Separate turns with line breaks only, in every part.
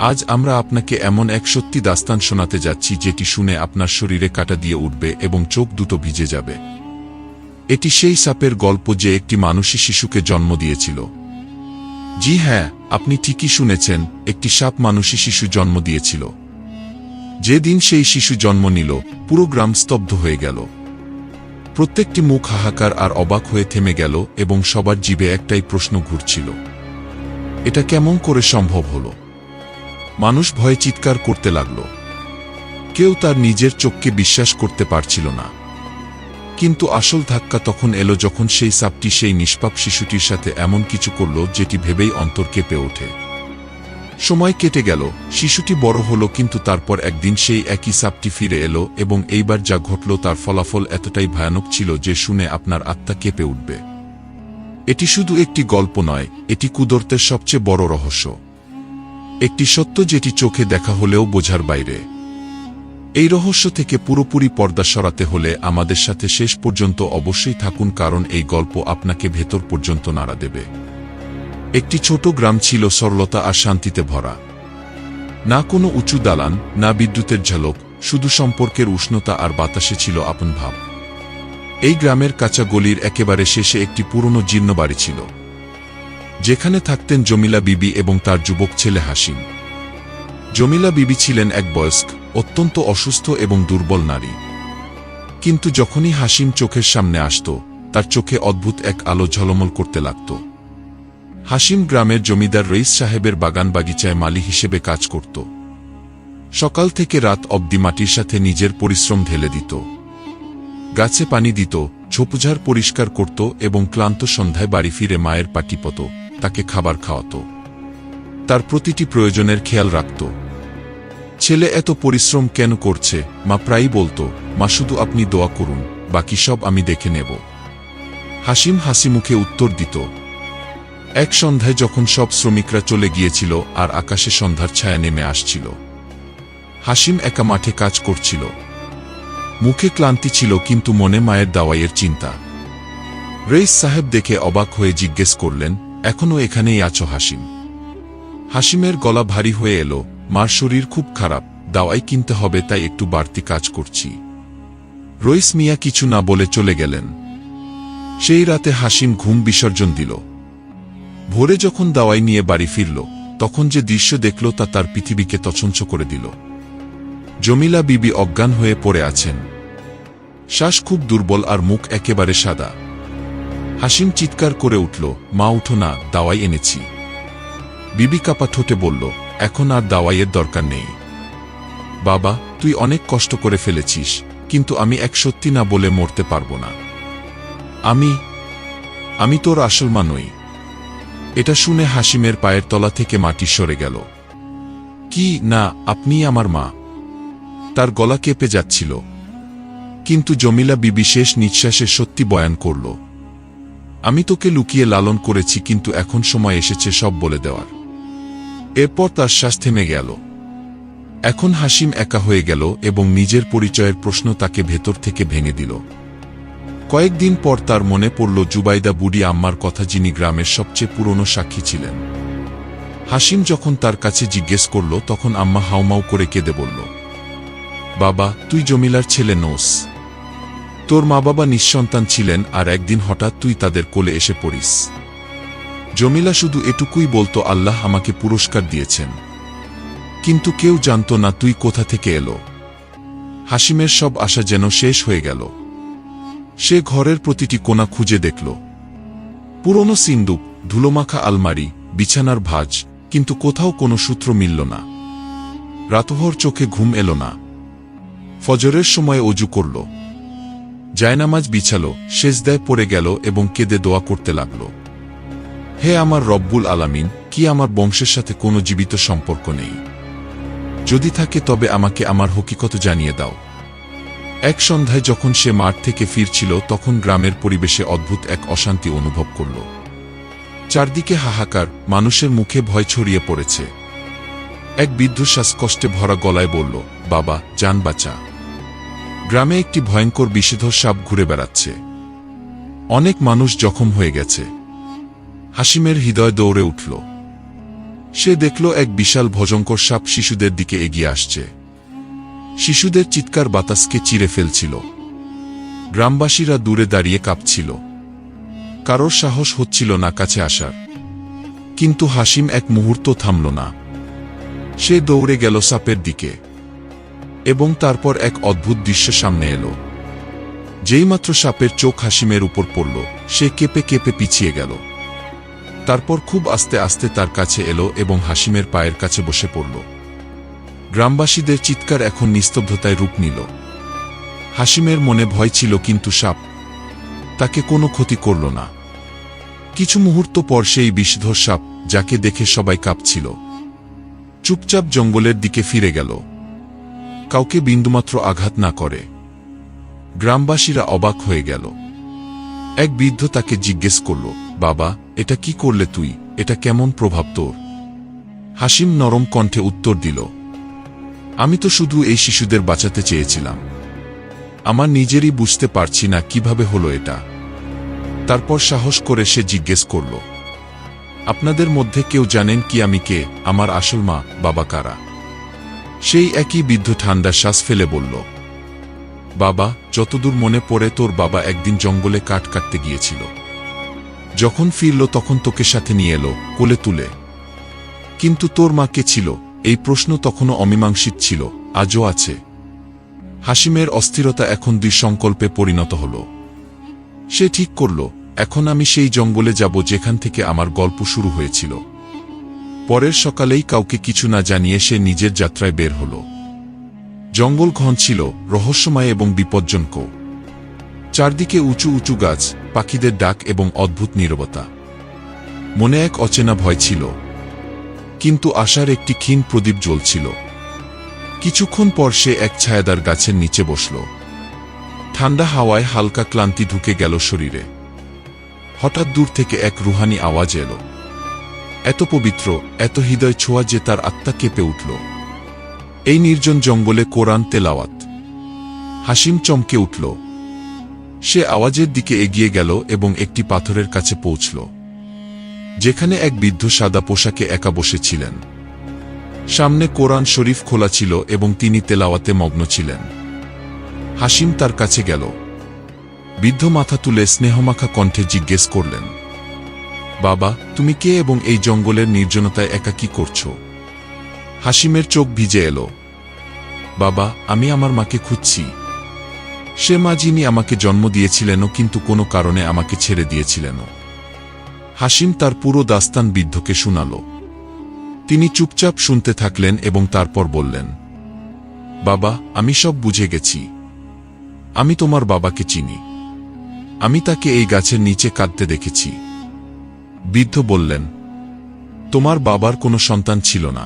আজ আমরা আপনাকে এমন এক সত্যি দাস্তান শোনাতে যাচ্ছি যেটি শুনে আপনার শরীরে কাটা দিয়ে উঠবে এবং চোখ দুটো ভিজে যাবে। এটি সেই সাপের গল্প যে একটি মানুষী শিশুকে জন্ম দিয়েছিল। জি হ্যাঁ আপনি ঠিকই শুনেছেন, একটি সাপ মানুষী শিশু জন্ম দিয়েছিল। যেদিন সেই শিশু জন্ম নিল, পুরো গ্রাম স্তব্ধ হয়ে গেল। প্রত্যেকটি মুখ হাহাকার আর অবাক হয়ে থেমে গেল এবং সবার জীবে একটাই প্রশ্ন ঘুরছিল। এটা কেমন করে সম্ভব হল? মানুষ ভয়ে চিৎকার করতে লাগল। কেউ তার নিজের চোখকে বিশ্বাস করতে পারছিল না। কিন্তু আসল ধাক্কা তখন এলো যখন সেই সাপটি সেই নিষ্পাপ শিশুটির সাথে এমন কিছু করল যেটি ভেবেই অন্তর কেঁপে ওঠে। সময় কেটে গেল, শিশুটি বড় হলো কিন্তু তারপর একদিন সেই একই সাপটি ফিরে এলো এবং এইবার যা ঘটল তার ফলাফল এতটাই ভয়ানক ছিল যে শুনে আপনার আত্মা কেঁপে উঠবে। এটি শুধু একটি গল্প নয়, এটি কুদরতের সবচেয়ে বড় রহস্য। একটি সত্য যেটি চোখে দেখা হলেও বোঝার বাইরে। এই রহস্য থেকে পুরোপুরি পর্দা সরাতে হলে আমাদের সাথে শেষ পর্যন্ত অবশ্যই থাকুন, কারণ এই গল্প আপনাকে ভেতর পর্যন্ত নাড়া দেবে। একটি ছোট গ্রাম ছিল সরলতা আর শান্তিতে ভরা। না কোনো উঁচু দালান, না বিদ্যুতের ঝলক, শুধু সম্পর্কের উষ্ণতা আর বাতাসে ছিল আপন ভাব। এই গ্রামের কাঁচা গলির একেবারে শেষে একটি পুরনো জীর্ণ বাড়ি ছিল। যেখানে থাকতেন জমিলা বিবি এবং তার যুবক ছেলে হাসিম। জমিলা বিবি ছিলেন এক বয়স্ক, অত্যন্ত অসুস্থ এবং দুর্বল নারী। কিন্তু যখনই হাসিম চোখের সামনে আসত, তার চোখে অদ্ভুত এক আলো ঝলমল করতে লাগত। হাসিম গ্রামের জমিদার রইস সাহেবের বাগান বাগিচায় মালি হিসেবে কাজ করত। সকাল থেকে রাত অবধি মাটির সাথে নিজের পরিশ্রম ঢেলে দিত। গাছে পানি দিত ঝোপঝাড় পরিষ্কার করত এবং ক্লান্ত সন্ধ্যায় বাড়ি ফিরে মায়ের পাটিপত। তাকে খাবার খাওয়াত। তার প্রতিটি প্রয়োজনের খেয়াল রাখত। ছেলে এত পরিশ্রম কেন করছে, মা প্রায়ই বলতো, মা, শুধু আপনি দোয়া করুন, বাকি সব আমি দেখে নেব। হাসিম হাসি মুখে উত্তর দিত, এক সন্ধ্যায় যখন সব শ্রমিকরা চলে গিয়েছিল আর আকাশে সন্ধ্যার ছায়া নেমে আসছিল। হাসিম একা মাঠে কাজ করছিল। মুখে ক্লান্তি ছিল কিন্তু মনে মায়ের দাওয়াইয়ের চিন্তা। রেইস সাহেব দেখে অবাক হয়ে জিজ্ঞেস করলেন এখনও এখানেই আছো হাসিম। হাসিমের গলা ভারী হয়ে এলো, মার শরীর খুব খারাপ, দাওয়াই কিনতে হবে তাই একটু বাড়তি কাজ করছি। রইস মিয়া কিছু না বলে চলে গেলেন। সেই রাতে হাসিম ঘুম বিসর্জন দিল। ভোরে যখন দাওয়াই নিয়ে বাড়ি ফিরল, তখন যে দৃশ্য দেখল তা তার পৃথিবীকে তছঞ্চ করে দিল। জমিলা বিবি অজ্ঞান হয়ে পড়ে আছেন। শ্বাস খুব দুর্বল আর মুখ একেবারে সাদা। হাসিম চিৎকার করে উঠল, মা, উঠো না, দাওয়াই এনেছি। বিবি কাপা ঠোঁটে বলল, এখন আর দাওয়াইয়ের দরকার নেই। বাবা, তুই অনেক কষ্ট করে ফেলেছিস, কিন্তু আমি এক সত্যি না বলে মরতে পারব না। আমি আমি তোর আসল মা নই। এটা শুনে হাসিমের পায়ের তলা থেকে মাটি সরে গেল। কি, না আপনি আমার মা। তার গলা কেঁপে যাচ্ছিল। কিন্তু জমিলা বিবি শেষ নিঃশ্বাসে সত্যি বয়ান করল আমি তোকে লুকিয়ে লালন করেছি, কিন্তু এখন সময় এসেছে সব বলে দেওয়ার। এরপর তার শ্বাস থেমে গেল। এখন হাসিম একা হয়ে গেল এবং নিজের পরিচয়ের প্রশ্ন তাকে ভেতর থেকে ভেঙে দিল। কয়েকদিন পর তার মনে পড়ল, জুবাইদা বুড়ি আম্মার কথা যিনি গ্রামের সবচেয়ে পুরনো সাক্ষী ছিলেন। হাসিম যখন তার কাছে জিজ্ঞেস করল, তখন আম্মা হাউমাউ করে কেঁদে বলল, বাবা, তুই জমিলার ছেলে নোস তোর মা বাবা নিঃসন্তান ছিলেন আর একদিন হঠাৎ তুই তাদের কোলে এসে পড়িস। জমিলা শুধু এটুকুই বলতো, আল্লাহ আমাকে পুরস্কার দিয়েছেন। কিন্তু কেউ জানত না তুই কোথা থেকে এলো। হাসিমের সব আশা যেন শেষ হয়ে গেল। সে ঘরের প্রতিটি কোণা খুঁজে দেখল। পুরনো সিন্দুক, ধুলোমাখা আলমারি, বিছানার ভাজ, কিন্তু কোথাও কোনো সূত্র মিলল না। রাতভর চোখে ঘুম এলো না। ফজরের সময় অজু করল। জায়নামাজ বিছালো শেষদায় পড়ে গেল এবং কেঁদে দোয়া করতে লাগল। হে আমার রব্বুল আলামিন, কি আমার বংশের সাথে কোনো জীবিত সম্পর্ক নেই? যদি থাকে তবে আমাকে আমার হকিকত জানিয়ে দাও। এক সন্ধ্যায় যখন সে মাঠ থেকে ফিরছিল, তখন গ্রামের পরিবেশে অদ্ভুত এক অশান্তি অনুভব করল। চারদিকে হাহাকার, মানুষের মুখে ভয় ছড়িয়ে পড়েছে। এক বৃদ্ধ শ্বাসকষ্টে ভরা গলায় বলল, বাবা, যান বাঁচা। গ্রামে একটি ভয়ঙ্কর বিষধর সাপ ঘুরে বেড়াচ্ছে। অনেক মানুষ জখম হয়ে গেছে। হাসিমের হৃদয় দৌড়ে উঠল। সে দেখল এক বিশাল ভজঙ্কর সাপ শিশুদের দিকে এগিয়ে আসছে। শিশুদের চিৎকার বাতাসকে চিরে ফেলছিল। গ্রামবাসীরা দূরে দাঁড়িয়ে কাঁপছিল। কারোর সাহস হচ্ছিল না কাছে আসার। কিন্তু হাসিম এক মুহূর্ত থামল না। সে দৌড়ে গেল সাপের দিকে। এবং তারপর এক অদ্ভুত দৃশ্য সামনে এলো। যেইমাত্র সাপের চোখ হাসিমের উপর পড়ল, সে কেঁপে কেঁপে পিছিয়ে গেল। তারপর খুব আস্তে আস্তে তার কাছে এলো এবং হাসিমের পায়ের কাছে বসে পড়ল। গ্রামবাসীদের চিৎকার এখন নিস্তব্ধতায় রূপ নিল। হাসিমের মনে ভয় ছিল কিন্তু সাপ তাকে কোনো ক্ষতি করল না। কিছু মুহূর্ত পর সেই বিষধর সাপ, যাকে দেখে সবাই কাঁপছিল, চুপচাপ জঙ্গলের দিকে ফিরে গেল। কাউকে বিন্দুমাত্র আঘাত না করে। গ্রামবাসীরা অবাক হয়ে গেল। এক বৃদ্ধ তাকে জিজ্ঞেস করল, বাবা, এটা কি করলে তুই? এটা কেমন প্রভাব তোর? হাসিম নরম কণ্ঠে উত্তর দিল, আমি তো শুধু এই শিশুদের বাঁচাতে চেয়েছিলাম। আমার নিজেরই বুঝতে পারছি না কীভাবে হলো এটা। তারপর সাহস করে সে জিজ্ঞেস করল, আপনাদের মধ্যে কেউ জানেন কি আমি কে? আমার আসল মা, বাবা কারা? সেই একই বৃদ্ধ ঠান্ডা শ্বাস ফেলে বলল, বাবা, যতদূর মনে পড়ে তোর বাবা একদিন জঙ্গলে কাঠ কাটতে গিয়েছিল। যখন ফিরল তখন তোকে সাথে নিয়ে এলো, কোলে তুলে। কিন্তু তোর মা কে ছিল? এই প্রশ্ন তখনও অমীমাংসিত ছিল, আজও আছে। হাসিমের অস্থিরতা এখন দুই সংকল্পে পরিণত হল। সে ঠিক করল, এখন আমি সেই জঙ্গলে যাব যেখান থেকে আমার গল্প শুরু হয়েছিল। পরের সকালেই কাউকে কিছু না জানিয়ে সে নিজের যাত্রায় বের হল। জঙ্গল ঘন ছিল, রহস্যময় এবং বিপজ্জনক চারদিকে উঁচু উঁচু গাছ, পাখিদের ডাক এবং অদ্ভুত নীরবতা। মনে এক অচেনা ভয় ছিল। কিন্তু আশার একটি ক্ষীণ প্রদীপ জ্বলছিল। কিছুক্ষণ পর সে এক ছায়াদার গাছের নিচে বসল। ঠান্ডা হাওয়ায় হালকা ক্লান্তি ঢুকে গেল শরীরে। হঠাৎ দূর থেকে এক রুহানি আওয়াজ এলো। এত পবিত্র, এত হৃদয় ছোঁয়া যে তার আত্মা কেঁপে উঠল। এই নির্জন জঙ্গলে কোরআন তেলাওয়াত। হাসিম চমকে উঠল। সে আওয়াজের দিকে এগিয়ে গেল এবং একটি পাথরের কাছে পৌঁছল। যেখানে এক বৃদ্ধ সাদা পোশাকে একা বসেছিলেন। সামনে কোরআন শরীফ খোলা ছিল এবং তিনি তেলাওয়াতে মগ্ন ছিলেন। হাসিম তার কাছে গেল। বৃদ্ধ মাথা তুলে স্নেহমাখা কণ্ঠে জিজ্ঞেস করলেন বাবা, তুমি কে এবং এই জঙ্গলের নির্জনতায় একা কি করছ? হাসিমের চোখ ভিজে এলো। বাবা, আমি আমার মাকে খুঁজছি। সে মা যিনি আমাকে জন্ম দিয়েছিলেনও কিন্তু কোনো কারণে আমাকে ছেড়ে দিয়েছিলেনও। হাসিম তার পুরো দাস্তান বৃদ্ধকে শুনাল। তিনি চুপচাপ শুনতে থাকলেন এবং তারপর বললেন, বাবা, আমি সব বুঝে গেছি। আমি তোমার বাবাকে চিনি। আমি তাকে এই গাছের নিচে কাঁদতে দেখেছি। বৃদ্ধ বললেন, তোমার বাবার কোনো সন্তান ছিল না।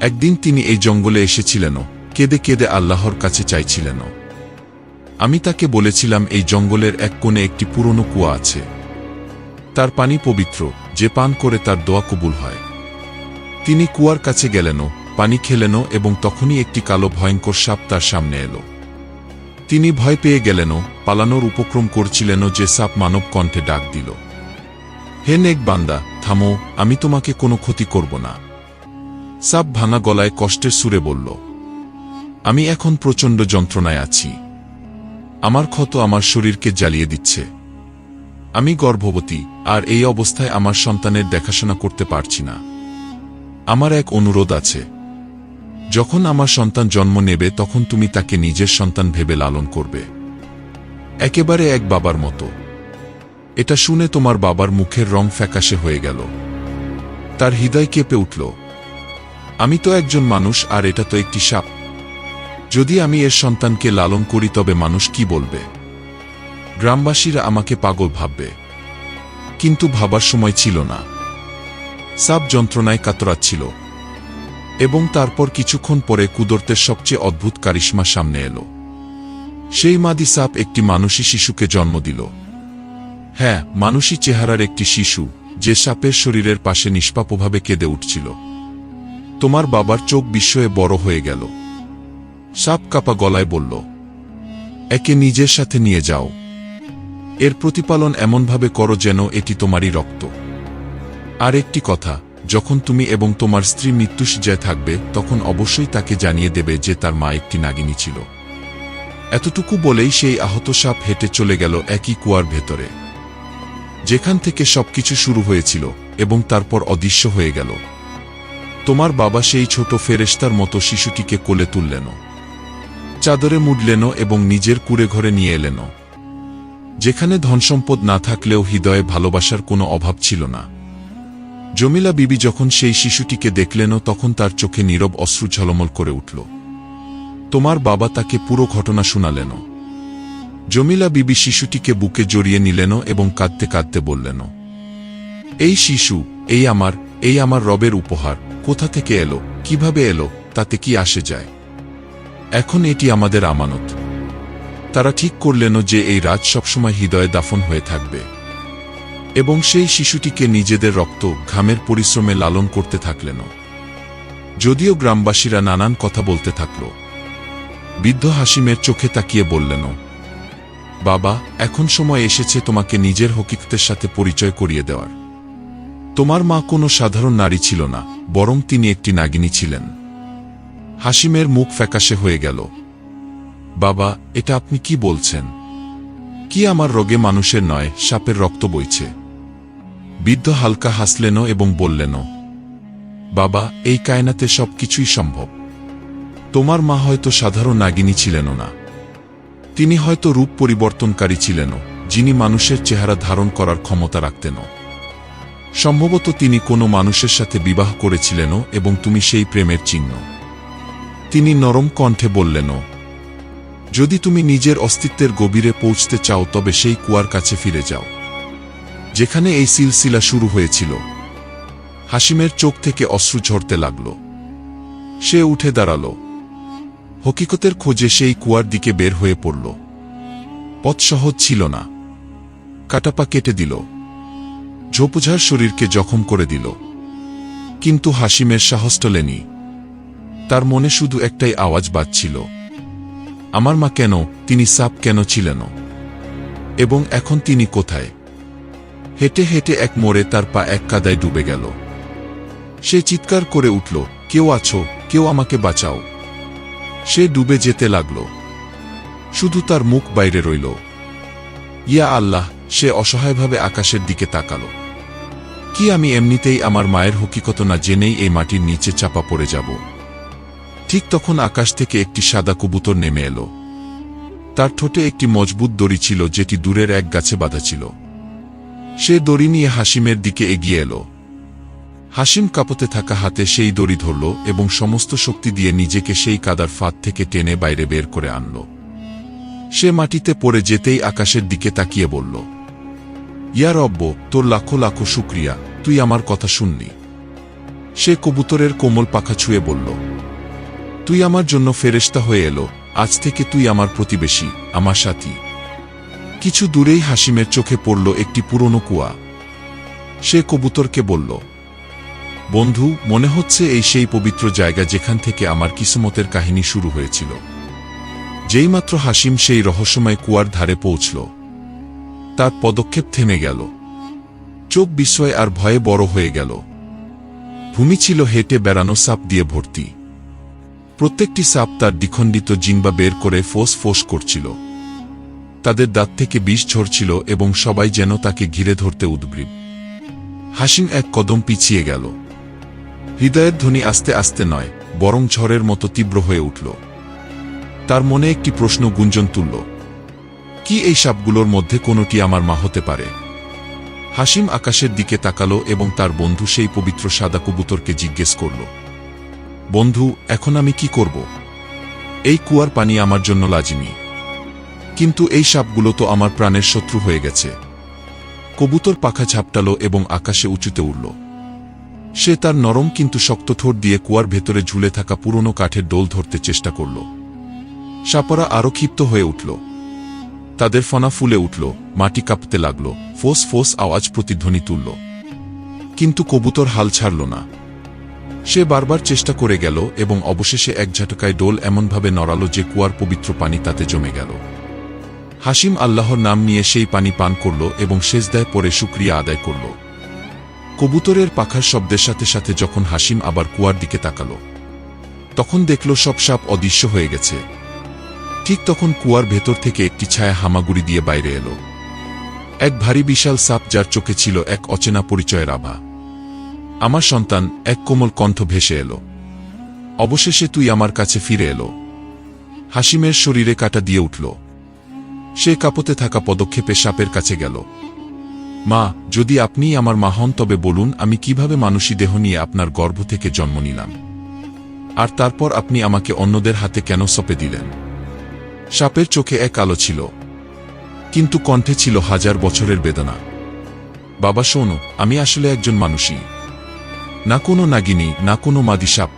একদিন তিনি এই জঙ্গলে এসেছিলেনও, কেঁদে কেঁদে আল্লাহর কাছে চাইছিলেনও। আমি তাকে বলেছিলাম, এই জঙ্গলের এক কোণে একটি পুরনো কুয়া আছে। তার পানি পবিত্র, যে পান করে তার দোয়া কবুল হয়। তিনি কুয়ার কাছে গেলেনও, পানি খেলেনও এবং তখনই একটি কালো ভয়ঙ্কর সাপ তার সামনে এলো। তিনি ভয় পেয়ে গেলেনও, পালানোর উপক্রম করছিলেনও যে সাপ মানব কণ্ঠে ডাক দিল। হে নেক বান্দা, থামো, আমি তোমাকে কোনো ক্ষতি করব না। সাপ ভাঙা গলায় কষ্টের সুরে বলল, আমি এখন প্রচণ্ড যন্ত্রণায় আছি। আমার ক্ষত আমার শরীরকে জ্বালিয়ে দিচ্ছে। আমি গর্ভবতী, আর এই অবস্থায় আমার সন্তানের দেখাশোনা করতে পারছি না। আমার এক অনুরোধ আছে। যখন আমার সন্তান জন্ম নেবে, তখন তুমি তাকে নিজের সন্তান ভেবে লালন করবে। একেবারে এক বাবার মতো। এটা শুনে তোমার বাবার মুখের রং ফ্যাকাশে হয়ে গেল। তার হৃদয় কেঁপে উঠল। আমি তো একজন মানুষ, আর এটা তো একটি সাপ। যদি আমি এর সন্তানকে লালন করি, তবে মানুষ কি বলবে? গ্রামবাসীরা আমাকে পাগল ভাববে। কিন্তু ভাবার সময় ছিল না। সাপ যন্ত্রণায় কাতরাচ্ছিল। এবং তারপর কিছুক্ষণ পরে কুদরতের সবচেয়ে অদ্ভুত কারিশ্মা সামনে এলো। সেই মাদি সাপ একটি মানুষী শিশুকে জন্ম দিল। হ্যাঁ মানুষই চেহারার একটি শিশু, যে সাপের শরীরের পাশে নিষ্পাপভাবে কেঁদে উঠছিল। তোমার বাবার চোখ বিস্ময়ে বড় হয়ে গেল। সাপ কাপা গলায় বলল, একে নিজের সাথে নিয়ে যাও। এর প্রতিপালন এমনভাবে করো যেন এটি তোমারই রক্ত। আর একটি কথা, যখন তুমি এবং তোমার স্ত্রী মৃত্যুসজ্জায় থাকবে, তখন অবশ্যই তাকে জানিয়ে দেবে যে তার মা একটি নাগিনী ছিল। এতটুকু বলেই সেই আহত সাপ হেঁটে চলে গেল একই কুয়ার ভেতরে। যেখান থেকে সবকিছু শুরু হয়েছিল এবং তারপর অদৃশ্য হয়ে গেল। তোমার বাবা সেই ছোট ফেরেশতার মতো শিশুটিকে কোলে তুললেন। চাদরে মুডলেন এবং নিজের কুড়ে ঘরে নিয়ে এলেন। যেখানে ধনসম্পদ না থাকলেও হৃদয়ে ভালোবাসার কোনো অভাব ছিল না। জমিলা বিবি যখন সেই শিশুটিকে দেখলেন, তখন তার চোখে নীরব অশ্রু ঝলমল করে উঠল। তোমার বাবা তাকে পুরো ঘটনা শুনালেন। জমিলা বিবি শিশুটিকে বুকে জড়িয়ে নিলেন এবং কাঁদতে কাঁদতে বললেন, এই শিশু, এই আমার এই আমার রবের উপহার, কোথা থেকে এলো, কীভাবে এলো, তাতে কি আসে যায়? এখন এটি আমাদের আমানত। তারা ঠিক করলেন যে এই রাজ সবসময় হৃদয়ে দাফন হয়ে থাকবে। এবং সেই শিশুটিকে নিজেদের রক্ত, ঘামের পরিশ্রমে লালন করতে থাকলেন। যদিও গ্রামবাসীরা নানান কথা বলতে থাকল। বৃদ্ধ হাসিমের চোখে তাকিয়ে বললেন বাবা, এখন সময় এসেছে তোমাকে নিজের হকিকতের সাথে পরিচয় করিয়ে দেওয়ার। তোমার মা কোনো সাধারণ নারী ছিল না, বরং তিনি একটি নাগিনী ছিলেন। হাসিমের মুখ ফ্যাকাশে হয়ে গেল। বাবা, এটা আপনি কি বলছেন? কি আমার রোগে মানুষের নয়, সাপের রক্ত বইছে। বৃদ্ধ হালকা হাসলেন এবং বললেন, বাবা, এই কায়নাতে সব কিছুই সম্ভব। তোমার মা হয়তো সাধারণ নাগিনী ছিলেন না। তিনি হয়তো রূপ পরিবর্তনকারী ছিলেন যিনি মানুষের চেহারা ধারণ করার ক্ষমতা রাখতেন। সম্ভবত তিনি কোনো মানুষের সাথে বিবাহ করেছিলেন এবং তুমি সেই প্রেমের চিহ্ন। তিনি নরম কণ্ঠে বললেন যদি তুমি নিজের অস্তিত্বের গভীরে পৌঁছতে চাও, তবে সেই কুয়ার কাছে ফিরে যাও, যেখানে এই সিলসিলা শুরু হয়েছিল। হাসিমের চোখ থেকে অশ্রু ঝরতে লাগল। সে উঠে দাঁড়াল। হকিকতের খোঁজে সেই কুয়ার দিকে বের হয়ে পড়ল। পথ সহজ ছিল না। কাটাপা কেটে দিল। ঝোপঝার শরীরকে জখম করে দিল। কিন্তু হাসিমের সাহস টলেনি। তার মনে শুধু একটাই আওয়াজ বাজছিল। আমার মা কেন, তিনি সাপ কেন ছিলেন এবং এখন তিনি কোথায়? হেঁটে হেঁটে এক মোড়ে তার পা এক কাদায় ডুবে গেল। সে চিৎকার করে উঠল, কেউ আছো, কেউ আমাকে বাঁচাও। সে ডুবে যেতে লাগল। শুধু তার মুখ বাইরে রইল। ইয়া আল্লাহ, সে অসহায়ভাবে আকাশের দিকে তাকাল। কি আমি এমনিতেই আমার মায়ের হকিকত না জেনেই এই মাটির নিচে চাপা পড়ে যাব? ঠিক তখন আকাশ থেকে একটি সাদা কবুতর নেমে এলো। তার ঠোঁটে একটি মজবুত দড়ি ছিল, যেটি দূরের এক গাছে বাঁধা ছিল। সে দড়ি নিয়ে হাসিমের দিকে এগিয়ে এলো। হাসিম কাপতে থাকা হাতে সেই দড়ি ধরল এবং সমস্ত শক্তি দিয়ে নিজেকে সেই কাদার ফাঁদ থেকে টেনে বাইরে বের করে আনল। সে মাটিতে পড়ে যেতেই আকাশের দিকে তাকিয়ে বলল ইয়ার রব্ব, তোর লাখো লাখো শুক্রিয়া, তুই আমার কথা শুননি সে কবুতরের কোমল পাখা ছুঁয়ে বলল, তুই আমার জন্য ফেরেস্তা হয়ে এলো, আজ থেকে তুই আমার প্রতিবেশী, আমার সাথী। কিছু দূরেই হাসিমের চোখে পড়ল একটি পুরনো কুয়া। সে কবুতরকে বলল বন্ধু, মনে হচ্ছে এই সেই পবিত্র জায়গা যেখান থেকে আমার কিসমতের কাহিনী শুরু হয়েছিল। যেইমাত্র হাসিম সেই রহস্যময় কুয়ার ধারে পৌঁছল। তার পদক্ষেপ থেমে গেল। চোখ বিস্ময় আর ভয়ে বড় হয়ে গেল। ভূমি ছিল হেঁটে বেড়ানো সাপ দিয়ে ভর্তি। প্রত্যেকটি সাপ তার দ্বিখণ্ডিত জিনবা বের করে ফোস ফোস করছিল। তাদের দাঁত থেকে বিষ ঝরছিল এবং সবাই যেন তাকে ঘিরে ধরতে উদ্গ্রীব। হাসিম এক কদম পিছিয়ে গেল। হৃদয়ের ধ্বনি আস্তে আস্তে নয়, বরং ঝড়ের মতো তীব্র হয়ে উঠল। তার মনে একটি প্রশ্ন গুঞ্জন তুলল, কি এই সাপগুলোর মধ্যে কোনোটি আমার মা হতে পারে? হাসিম আকাশের দিকে তাকালো এবং তার বন্ধু সেই পবিত্র সাদা কবুতরকে জিজ্ঞেস করল, বন্ধু, এখন আমি কি করব? এই কুয়ার পানি আমার জন্য লাজিমি। কিন্তু এই সাপগুলো তো আমার প্রাণের শত্রু হয়ে গেছে। কবুতর পাখা ঝাপটালো এবং আকাশে উঁচুতে উঠল। সে তার নরম কিন্তু শক্ত ঠোঁট দিয়ে কুয়ার ভেতরে ঝুলে থাকা পুরনো কাঠের ডোল ধরতে চেষ্টা করল। সাপরা আরও ক্ষিপ্ত হয়ে উঠল। তাদের ফনা ফুলে উঠল, মাটি কাঁপতে লাগল, ফোস ফোস আওয়াজ প্রতিধ্বনি তুলল। কিন্তু কবুতর হাল ছাড়ল না। সে বারবার চেষ্টা করে গেল এবং অবশেষে এক ঝাটকায় ডোল এমনভাবে নড়াল যে কুয়ার পবিত্র পানি তাতে জমে গেল। হাসিম আল্লাহর নাম নিয়ে সেই পানি পান করল এবং সেজদায় পরে শুক্রিয়া আদায় করল। কবুতরের পাখার শব্দের সাথে সাথে যখন হাসিম আবার কুয়ার দিকে তাকালো, তখন দেখল সব সাপ অদৃশ্য হয়ে গেছে। ঠিক তখন কুয়ার ভেতর থেকে একটি ছায়া হামাগুড়ি দিয়ে বাইরে এলো। এক ভারী বিশাল সাপ যার চোখে ছিল এক অচেনা পরিচয়ের আভা। আমার সন্তান, এক কোমল কণ্ঠ ভেসে এলো। অবশেষে তুই আমার কাছে ফিরে এলো। হাসিমের শরীরে কাটা দিয়ে উঠল। সে কাপতে থাকা পদক্ষেপে সাপের কাছে গেল। মা, যদি আপনি আমার মা হন তবে বলুন, আমি কীভাবে মানুষী দেহ নিয়ে আপনার গর্ভ থেকে জন্ম নিলাম? আর তারপর আপনি আমাকে অন্যদের হাতে কেন সপে দিলেন? সাপের চোখে এক আলো ছিল, কিন্তু কণ্ঠে ছিল হাজার বছরের বেদনা। বাবা, শোনো, আমি আসলে একজন মানুষই না কোনো নাগিনী, না কোনো মাদি সাপ।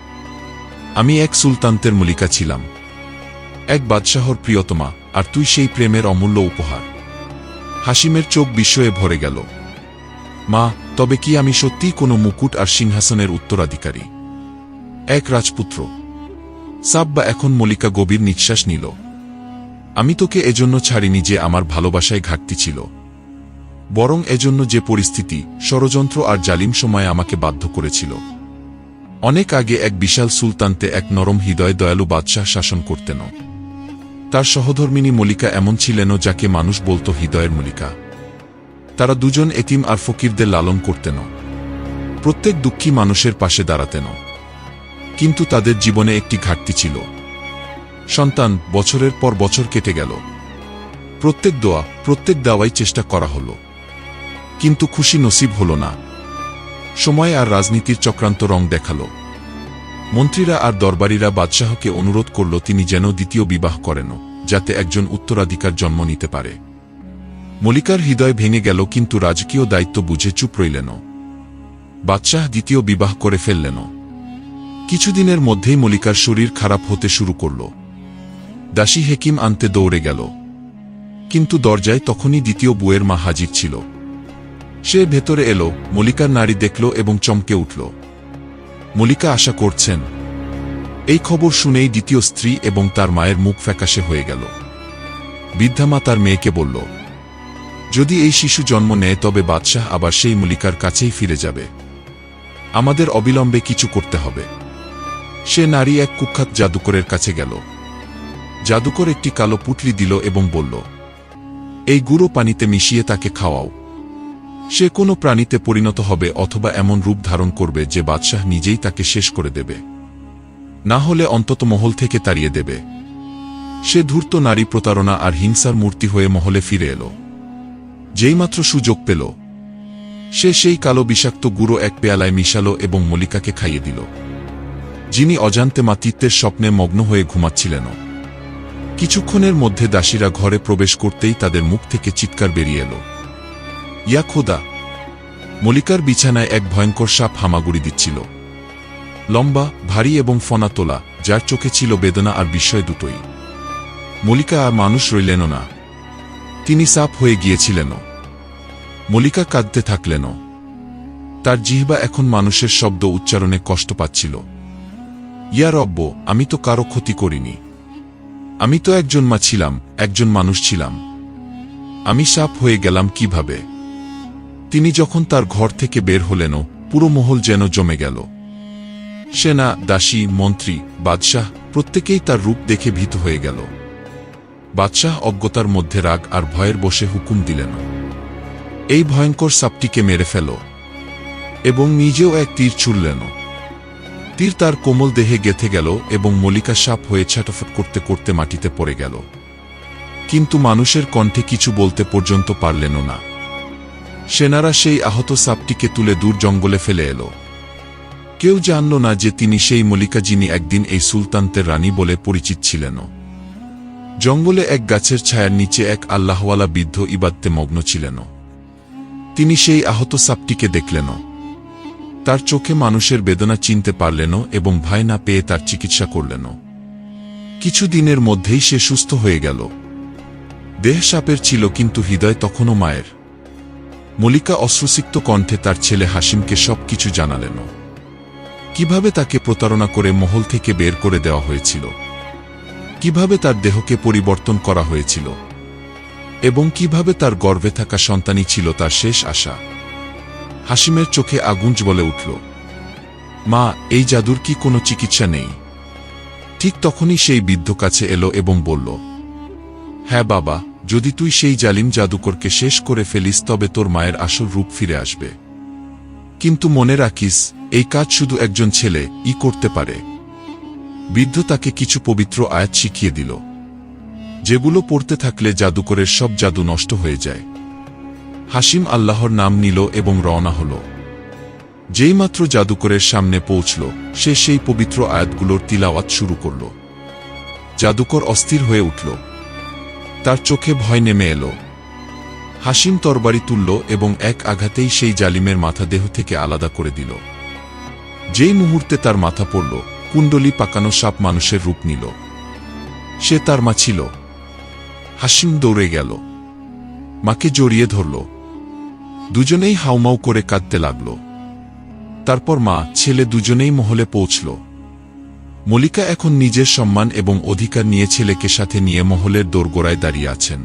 আমি এক সুলতান্তের মলিকা ছিলাম। এক বাদশাহর প্রিয়তমা, আর তুই সেই প্রেমের অমূল্য উপহার। হাসিমের চোখ বিস্ময়ে ভরে গেল। মা, তবে কি আমি সত্যিই কোনো মুকুট আর সিংহাসনের উত্তরাধিকারী? এক রাজপুত্র। সাব্বা এখন মলিকা গভীর নিঃশ্বাস নিল। আমি তোকে এজন্য ছাড়িনি যে আমার ভালোবাসায় ঘাটতি ছিল। বরং এজন্য যে পরিস্থিতি, ষড়যন্ত্র আর জালিম সময় আমাকে বাধ্য করেছিল। অনেক আগে এক বিশাল সুলতানতে এক নরম হৃদয় দয়ালু বাদশাহ শাসন করতেন। তার সহধর্মিনী মলিকা এমন ছিলেনও যাকে মানুষ বলতো হৃদয়ের মলিকা তারা দুজন এতিম আর ফকিরদের লালন করতেন প্রত্যেক দুঃখী মানুষের পাশে দাঁড়াতেন কিন্তু তাদের জীবনে একটি ঘাটতি ছিল। সন্তান, বছরের পর বছর কেটে গেল। প্রত্যেক দোয়া, প্রত্যেক দাওয়াই চেষ্টা করা হল। কিন্তু খুশি নসিব হল না। সময় আর রাজনীতির চক্রান্ত রং দেখাল। মন্ত্রীরা আর দরবারীরা বাদশাহকে অনুরোধ করল তিনি যেন দ্বিতীয় বিবাহ করেন, যাতে একজন উত্তরাধিকার জন্ম নিতে পারে। মলিকার হৃদয় ভেঙে গেল, কিন্তু রাজকীয় দায়িত্ব বুঝে চুপ রইলেন। বাদশাহ দ্বিতীয় বিবাহ করে ফেললেন। কিছুদিনের মধ্যেই মলিকার শরীর খারাপ হতে শুরু করল। দাসী হেকিম আনতে দৌড়ে গেল। কিন্তু দরজায় তখনই দ্বিতীয় বুয়ের মা হাজির ছিল। সে ভেতরে এলো মলিকার নারী দেখল এবং চমকে উঠল। মলিকা আশা করছেন, এই খবর শুনেই দ্বিতীয় স্ত্রী এবং তার মায়ের মুখ ফ্যাকাশে হয়ে গেল। বৃদ্ধামা তার মেয়েকে বলল, যদি এই শিশু জন্ম নেয় তবে বাদশাহ আবার সেই মলিকার কাছেই ফিরে যাবে। আমাদের অবিলম্বে কিছু করতে হবে। সে নারী এক কুখ্যাত জাদুকরের কাছে গেল। জাদুকর একটি কালো পুটলি দিল এবং বলল, এই গুঁড়ো পানিতে মিশিয়ে তাকে খাওয়াও। সে কোনো প্রাণীতে পরিণত হবে অথবা এমন রূপ ধারণ করবে যে বাদশাহ নিজেই তাকে শেষ করে দেবে। না হলে অন্তত মহল থেকে তাড়িয়ে দেবে। সে ধূর্ত নারী প্রতারণা আর হিংসার মূর্তি হয়ে মহলে ফিরে এলো। যেইমাত্র সুযোগ পেল, সে সেই কালো বিষাক্ত গুঁড়ো এক পেয়ালায় মিশালো এবং মলিকাকে খাইয়ে দিল। যিনি অজান্তে মাতৃত্বের স্বপ্নে মগ্ন হয়ে ঘুমাচ্ছিলেন কিছুক্ষণের মধ্যে দাসীরা ঘরে প্রবেশ করতেই তাদের মুখ থেকে চিৎকার বেরিয়ে এলো। ইয়া খোদা, মলিকার বিছানায় এক ভয়ঙ্কর সাপ হামাগুড়ি দিচ্ছিল। লম্বা, ভারী এবং ফনা তোলা, যার চোখে ছিল বেদনা আর বিস্ময় দুটোই। মলিকা আর মানুষ রইলেন না। তিনি সাপ হয়ে গিয়েছিলেন মলিকা কাঁদতে থাকলেন তার জিহবা এখন মানুষের শব্দ উচ্চারণে কষ্ট পাচ্ছিল। ইয়া রব্ব, আমি তো কারও ক্ষতি করিনি। আমি তো একজন মা ছিলাম, একজন মানুষ ছিলাম। আমি সাপ হয়ে গেলাম কীভাবে? তিনি যখন তার ঘর থেকে বের হলেনও, পুরো মহল যেন জমে গেল। সেনা, দাসী, মন্ত্রী, বাদশাহ, প্রত্যেকেই তার রূপ দেখে ভীত হয়ে গেল। বাদশাহ অজ্ঞতার মধ্যে রাগ আর ভয়ের বসে হুকুম দিলেন। এই ভয়ঙ্কর সাপটিকে মেরে ফেল। এবং নিজেও এক তীর ছুড়লেন। তীর তার কোমল দেহে গেথে গেল এবং মলিকা সাপ হয়ে ছাটাফট করতে করতে মাটিতে পড়ে গেল। কিন্তু মানুষের কণ্ঠে কিছু বলতে পর্যন্ত পারলেন না। সেনারা সেই আহত সাপটিকে তুলে দূর জঙ্গলে ফেলে এলো। কেউ জানল না যে তিনি সেই মলিকা যিনি একদিন এই সুলতানতের রানী বলে পরিচিত ছিলেন। জঙ্গলে এক গাছের ছায়ার নিচে এক আল্লাহওয়ালা বৃদ্ধ ইবাদতে মগ্ন ছিলেন। তিনি সেই আহত সাপটিকে দেখলেন। তার চোখে মানুষের বেদনা চিনতে পারলেন এবং ভয় না পেয়ে তার চিকিৎসা করলেন। কিছু দিনের মধ্যেই সে সুস্থ হয়ে গেল। দেহ সাপের ছিল কিন্তু হৃদয় তখনও মায়ের। মলিকা অশ্রুসিক্ত কণ্ঠে তার ছেলে হাসিমকে সব কিছু জানালেন। কীভাবে তাকে প্রতারণা করে মহল থেকে বের করে দেওয়া হয়েছিল? কীভাবে তার দেহকে পরিবর্তন করা হয়েছিল? এবং কীভাবে তার গর্ভে থাকা সন্তানই ছিল তার শেষ আশা? হাসিমের চোখে আগুন বলে উঠল। মা, এই জাদুর কি কোনো চিকিৎসা নেই? ঠিক তখনই সেই বৃদ্ধ কাছে এলো এবং বলল হ্যাঁ বাবা যদি তুই সেই জালিম জাদুকরকে শেষ করে ফেলিস, তবে তোর মায়ের আসল রূপ ফিরে আসবে। কিন্তু মনে রাখিস, এই কাজ শুধু একজন ছেলে, ই করতে পারে। বৃদ্ধ তাকে কিছু পবিত্র আয়াত শিখিয়ে দিল। যেগুলো পড়তে থাকলে জাদুকরের সব জাদু নষ্ট হয়ে যায়। হাসিম আল্লাহর নাম নিল এবং রওনা হল। যেইমাত্র জাদুকরের সামনে পৌঁছল, সে সেই পবিত্র আয়াতগুলোর তিলাওয়াত শুরু করল। জাদুকর অস্থির হয়ে উঠল। তার চোখে ভয় নেমে এলো। হাসিম তরবারি তুলল এবং এক আঘাতেই সেই জালিমের মাথা দেহ থেকে আলাদা করে দিল। যেই মুহূর্তে তার মাথা পড়ল, কুণ্ডলি পাকানো সাপ মানুষের রূপ নিল। সে তার মা ছিল। হাসিম দৌড়ে গেল। মাকে জড়িয়ে ধরল। দুজনেই হাউমাউ করে কাঁদতে লাগল। তারপর মা, ছেলে দুজনেই মহলে পৌঁছল। মলিকা এখন নিজের সম্মান এবং অধিকার নিয়ে ছেলেকে সাথে নিয়ে মহলের দোরগোড়ায় দাঁড়িয়ে আছেন।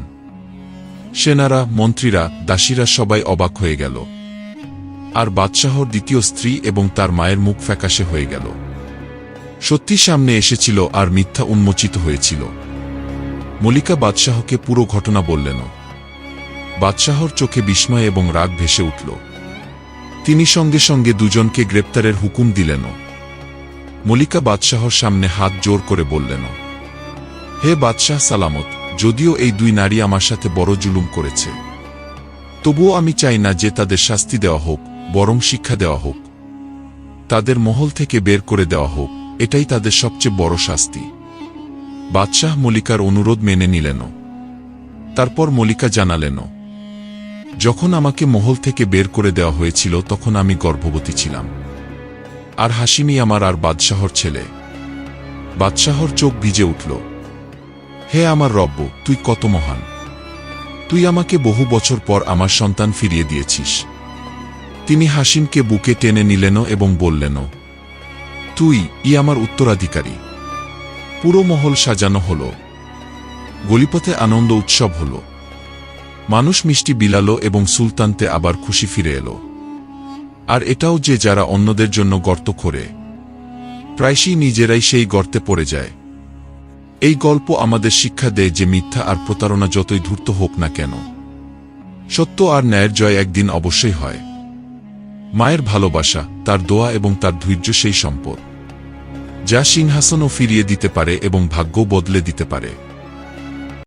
সেনারা, মন্ত্রীরা, দাসীরা সবাই অবাক হয়ে গেল। আর বাদশাহর দ্বিতীয় স্ত্রী এবং তার মায়ের মুখ ফ্যাকাশে হয়ে গেল। সত্যি সামনে এসেছিল আর মিথ্যা উন্মোচিত হয়েছিল। মলিকা বাদশাহকে পুরো ঘটনা বললেন। বাদশাহর চোখে বিস্ময় এবং রাগ ভেসে উঠল। তিনি সঙ্গে সঙ্গে দুজনকে গ্রেপ্তারের হুকুম দিলেন। মলিকা বাদশাহর সামনে হাত জোর করে বললেন, হে বাদশাহ সালামত, যদিও এই দুই নারী আমার সাথে বড় জুলুম করেছে, তবুও আমি চাই না যে তাদের শাস্তি দেওয়া হোক, বরং শিক্ষা দেওয়া হোক। তাদের মহল থেকে বের করে দেওয়া হোক, এটাই তাদের সবচেয়ে বড় শাস্তি। বাদশাহ মলিকার অনুরোধ মেনে নিলেন। তারপর মলিকা জানালেন, যখন আমাকে মহল থেকে বের করে দেওয়া হয়েছিল, তখন আমি গর্ভবতী ছিলাম। আর হাসিমি আমার আর বাদশাহর ছেলে। বাদশাহর চোখ ভিজে উঠল। হে আমার রব্য তুই কত মহান। তুই আমাকে বহু বছর পর আমার সন্তান ফিরিয়ে দিয়েছিস। তিনি হাসিমকে বুকে টেনে নিলেন এবং বললেন তুই ই আমার উত্তরাধিকারী। পুরো মহল সাজানো হল। গলিপথে আনন্দ উৎসব হল। মানুষ মিষ্টি বিলালো এবং সুলতানতে আবার খুশি ফিরে এলো। আর এটাও যে যারা অন্যদের জন্য গর্ত করে প্রায়শই নিজেরাই সেই গর্তে পড়ে যায়। এই গল্প আমাদের শিক্ষা দেয় যে মিথ্যা আর প্রতারণা যতই ধূর্ত হোক না কেন, সত্য আর ন্যায়ের জয় একদিন অবশ্যই হয়। মায়ের ভালোবাসা, তার দোয়া এবং তার ধৈর্য সেই সম্পদ, যা সিংহাসনও ফিরিয়ে দিতে পারে এবং ভাগ্য বদলে দিতে পারে।